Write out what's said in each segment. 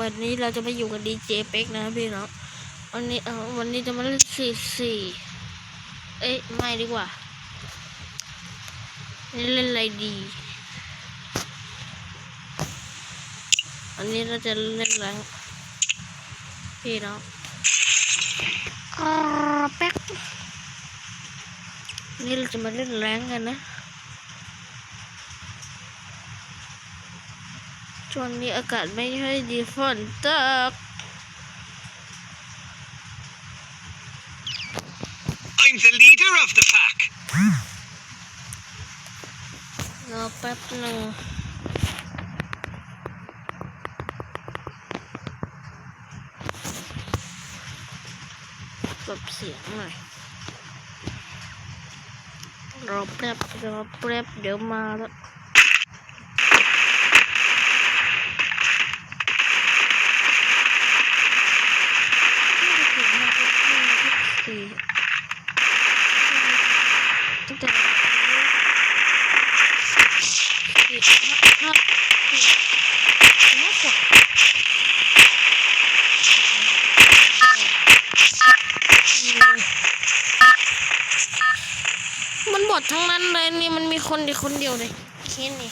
วันนี้เราจะมาอยู่กับดีเจเป็กนะพี่น้องวันนี้เออวันนี้จะมาเล่นสี่สี่เอ้ยไม่ดีกว่านี่เล่นอะไรดี อันนี้เราจะเล่นแรงพี่น้องกรอเป็กนี่เราจะมาเล่นแรงกันนะ ช่วงนี้อากาศไม่ค่อยดีฝนตก I'm the leader of the pack. รอแป๊บหนึ่งกดเสียงหน่อยรอแป๊บรอแป๊บเดี๋ยวมาแล้ว สี่ตั้งแต่สี่ห้าห้าสี่ห้ากว่ามันบดทั้งนั้นเลยนี่มันมีคนเดียวคนเดียวเลยแค่นี้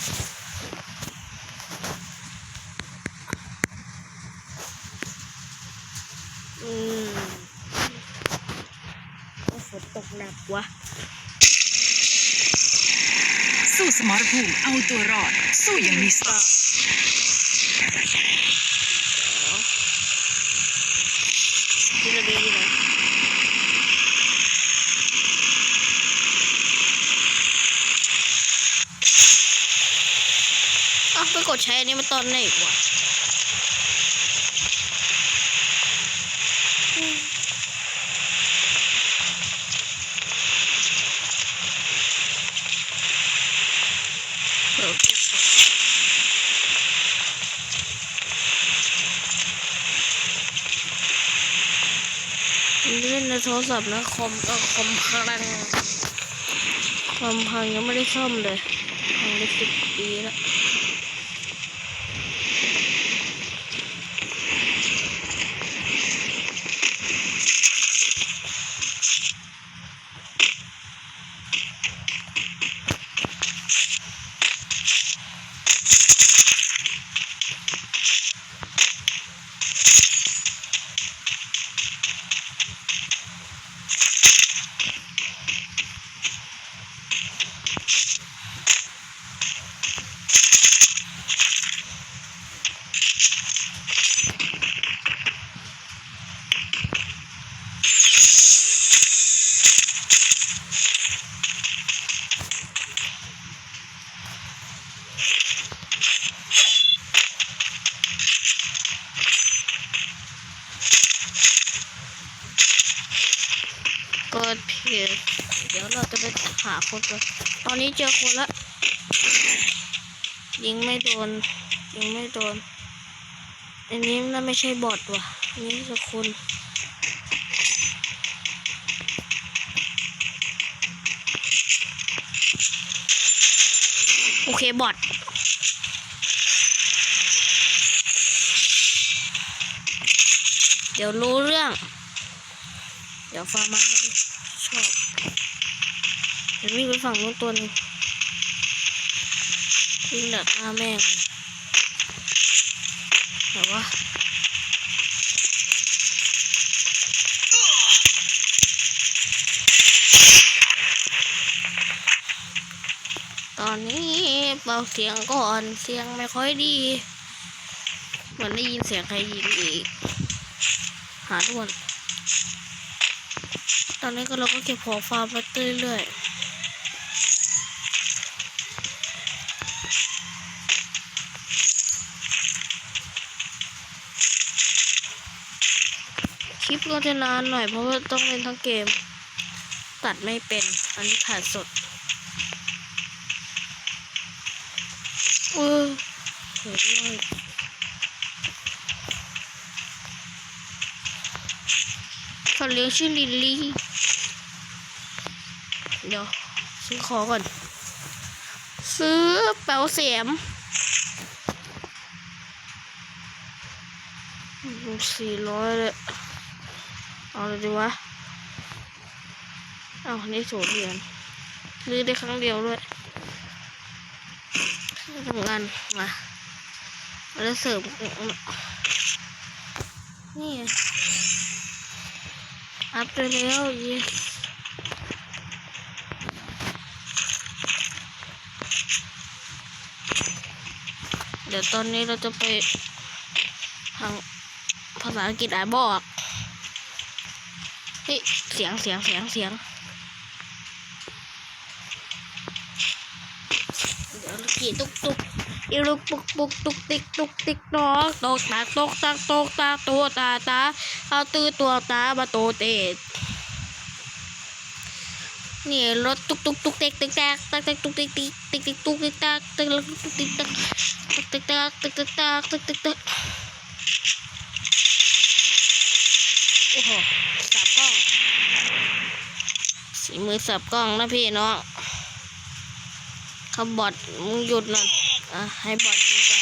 อืมโอ้ฝนตกหนักวะ สู้สมร ภูมิเอาตัวรอด สู้อย่างมีสติที่ระเบียงอยู่ไหนเอ้าไปกดใช้อันนี้มาตอนไหนวะอืมเปิดที่สองเล่นใน โทรศัพท์นะคอมเออคอมพังคอมพังยังไม่ได้ซ่อมเลยพังได้สิบปีแล้ว กดผิดเดี๋ยวเราจะไปหา คนก่อนตอนนี้เจอคนละ ยิงไม่โดน ยิงไม่โดน อันนี้น่าไม่ใช่บอทว่ะอันนี้สักคนโอเคบอทเดี๋ยวรู้เรื่อง เดี๋ยวฟาร์มามาดิชอบ เดี๋ยววิ่งไปฝั่งนู้นตัวนึงวิ่งดักหน้าแม่งเลยแต่ว่าตอนนี้เบาเสียงก่อนเสียงไม่ค่อยดี เหมือนได้ยินเสียงใครยิงอีก หาทุกคนตอนนี้ก็เราก็เก็บของฟาร์มมาเรื่อยๆ ก็จะนานหน่อยเพราะว่าต้องเล่นทั้งเกม ตัดไม่เป็น อันนี้ถ่ายสดเออเฮ้ยเขาเลี้ยงชื่อลิลลี่ เดี๋ยวซื้อขอก่อน ซื้อเป๋าเสียมสี่ร้อยเลย เอาเลยดีวะเอานนี้ศูนย์เหรียญซื้อได้ครั้งเดียวด้วยทำงานมาแล้วเสริมนี่อัพไปแล้วเยสเดี๋ยวตอนนี้เราจะไปทางภาษาอังกฤษอ่านบอก ฮ้ยเสียงเสียงเสียงเสียงเดี๋ยวกี่ตุกตุกอีลุกปุกปุกตุกติกตุกติกตอกตกตาตกตากตกตาตัวตาตาเอาตื้อตัวตามาโตเตดนี่รถตุกตุกตุกเต็กตึกแตกตักตึกตุกติกติกติกติกตุกติกตักตึกตุกติกตักตึกตึกตักตึกตึกตักตึกตึกตักโอ้โห กล้องสีมือสับกล้องนะพี่น้องเขาบอดมึงหยุดหน่อยอะให้บอดยิงไป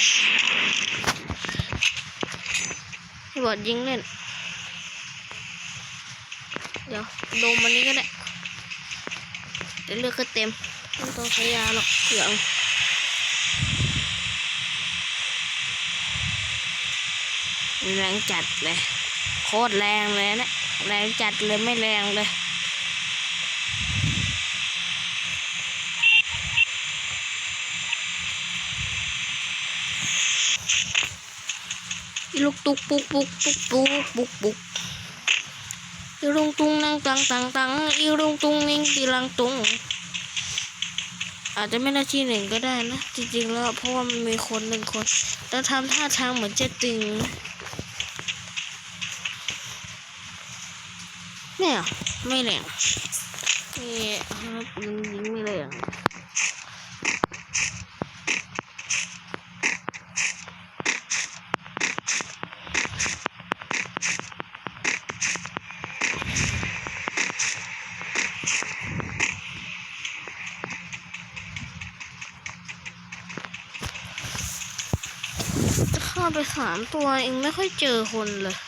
ให้บอดยิงเล่น เดี๋ยวโดมมันนี้ก็ได้เดี๋ยวเลือกก็เต็มไม่ต้องใช้ยาหรอกเผื่อแรงจัดเลย โคตรแรงเลยนะ แรงจัดเลยไม่แรงเลยลูกตุกปุกปุกปุกปุกปุกปุกอีลุงตุงนังตังตังตังอีลุงตุงนิ่งตีลังตุง อาจจะไม่ได้ที่หนึ่งก็ได้นะ จริงๆแล้วเพราะว่ามันมีคนหนึ่งคน แล้วทำท่าทางเหมือนจะตึงนะ เนี่ยไม่แรงนี่ครับยิงยิงไม่แรงจะเข้าไปสามตัวเองไม่ค่อยเจอคนเลย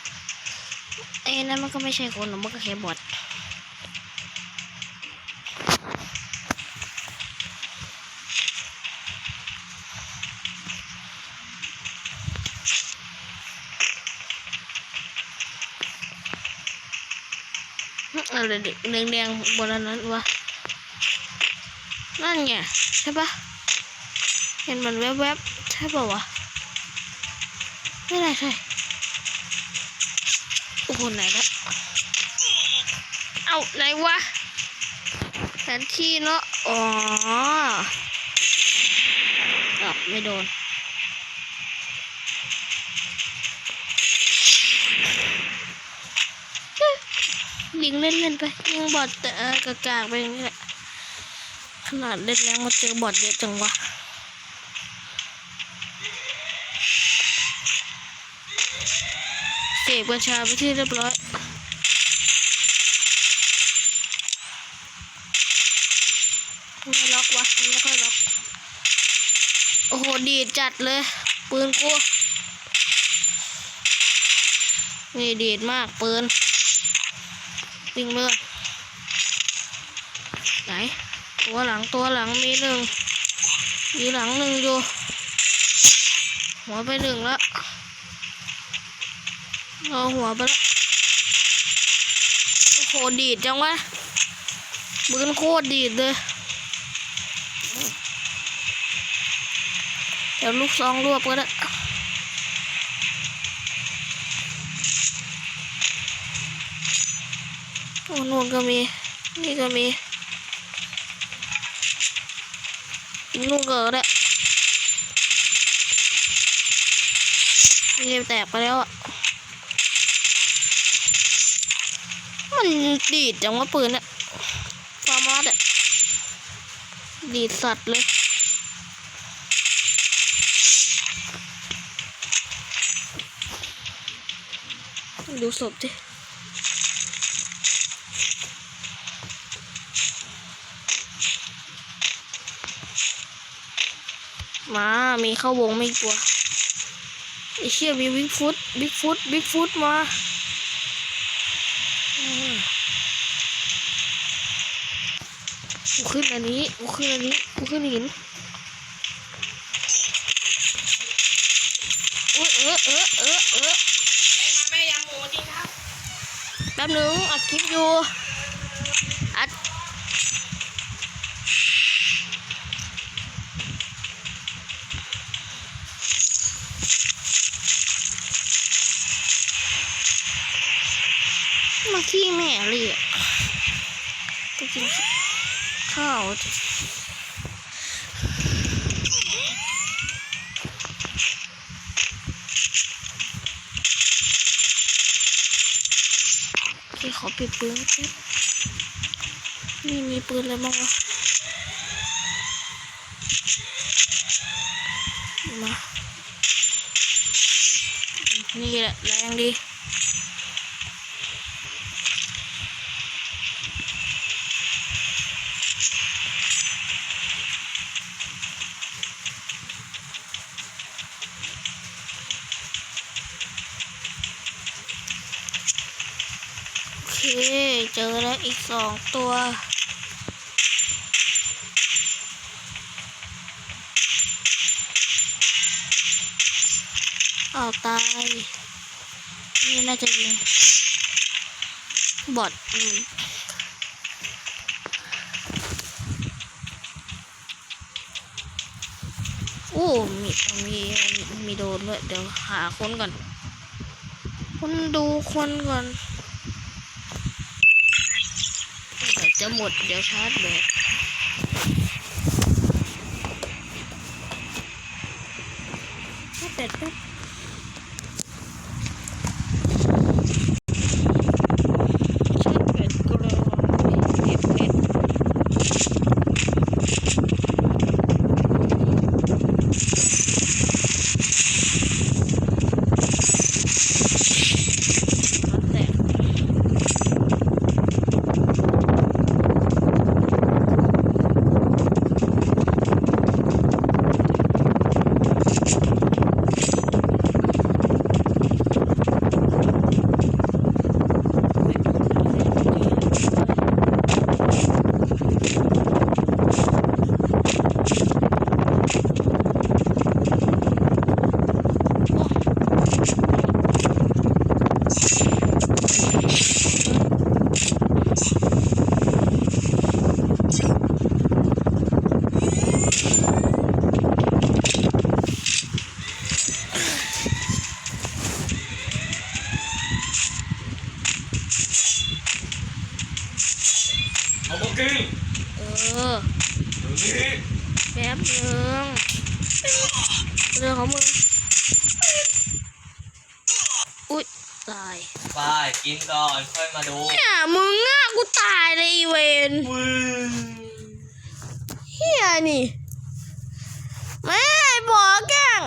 ไอ้ นั่นมันก็ไม่ใช่คนหรอกมันก็แค่บอทอะไรเด็กแดงๆบนนั้นวะนั่นไงใช่ปะเห็นมันแวบๆใช่ปะวะไม่ได้ใช่ โอ้โหไหนละเอาไหนวะแผนที่เนาะอ๋ออาวไม่โดนยิงเล่นเล่นๆไปยิงบอดแต่กากากๆไปอย่างนี้แหละขนาดเล่นแล้วมาเจอบอดเยอะจังวะ เก็ บกัญชาไปที่เรียบร้อยไม่ล็อกวะมันไม่ค่อยล็อก โอ้โห ดีดจัดเลย ปืนกูนี่ดีดมากปืนวิ่งไปเลยไหน ตัวหลังตัวหลังมีหนึ่งมีหลังหนึ่งอยู่ หัวไปหนึ่งแล้ว เอาหัวไปแล้วโอ้โหดีดจังวะปืนโคตรดีดเลย เดี๋ยวลูกซองรวบก็ได้โอ้นู่นก็มี นี่ก็มีนู่นก็ได้นี่แตกไปแล้วอะ มันดีดจังว่าปืนอะความรัดอะดีดสัตว์เลยดูศพดิมา มีเข้าวงไม่กลัวไอเชี่ยมีบิ๊กฟุต บิ๊กฟุต บิ๊กฟุตมาอืมกู ขึ้นอันนี้กูขึ้นอันนี้กูขึ้นหินโอ้ยเออเออเออเออแป๊บนึงอัดคลิปอยู่อัดมาขี้แม่เลยอะก็กินข้าวดิโอเคขอปิดปืนแป๊บนี่มีปืนอะไรบ้างวะมานี่แหละแรงดี โอเค เจอแล้วอีกสองตัวอ้าตาย นี่น่าจะยิงบอดอืมโอ้มีมีมีโดนด้วยเดี๋ยวหาคนก่อน คนดูคนก่อน เดี๋ยว จะหมดเดี๋ยวชาร์จแบตชาร์จแบตแป๊บ ชาร์จแบตก็เลยเก็บเน็ตมันแตกเออ เดี๋ยวนี้ แป๊บนึงเรื่องของมึง อุ๊ยตายไปกินก่อนค่อยมาดูเนี่ยมึงอะกูตายเลยอีเวนวืนเฮียนี่ไม่บอกแกล้ง